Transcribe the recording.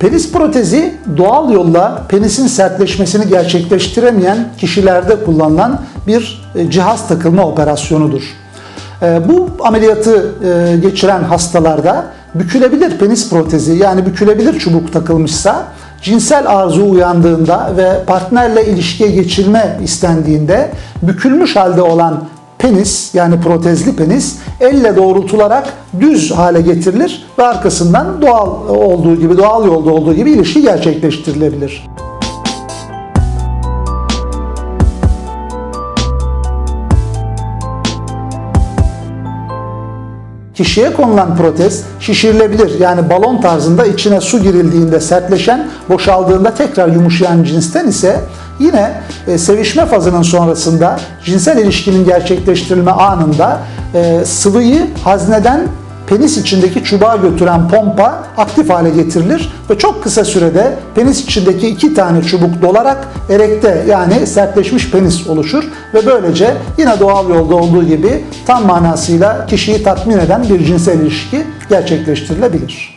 Penis protezi doğal yolla penisin sertleşmesini gerçekleştiremeyen kişilerde kullanılan bir e, cihaz takılma operasyonudur. E, Bu ameliyatı e, geçiren hastalarda bükülebilir penis protezi yani bükülebilir çubuk takılmışsa cinsel arzu uyandığında ve partnerle ilişkiye geçilme istendiğinde bükülmüş halde olan penis yani protezli penis elle doğrultularak düz hale getirilir ve arkasından doğal olduğu gibi doğal yolda olduğu gibi ilişki gerçekleştirilebilir. Kişiye konulan protez şişirilebilir yani balon tarzında içine su girildiğinde sertleşen, boşaldığında tekrar yumuşayan cinsten ise yine e, sevişme fazının sonrasında cinsel ilişkinin gerçekleştirilme anında e, sıvıyı hazneden penis içindeki çubuğa götüren pompa aktif hale getirilir ve çok kısa sürede penis içindeki iki tane çubuk dolarak erekte yani sertleşmiş penis oluşur ve böylece yine doğal yolda olduğu gibi tam manasıyla kişiyi tatmin eden bir cinsel ilişki gerçekleştirilebilir.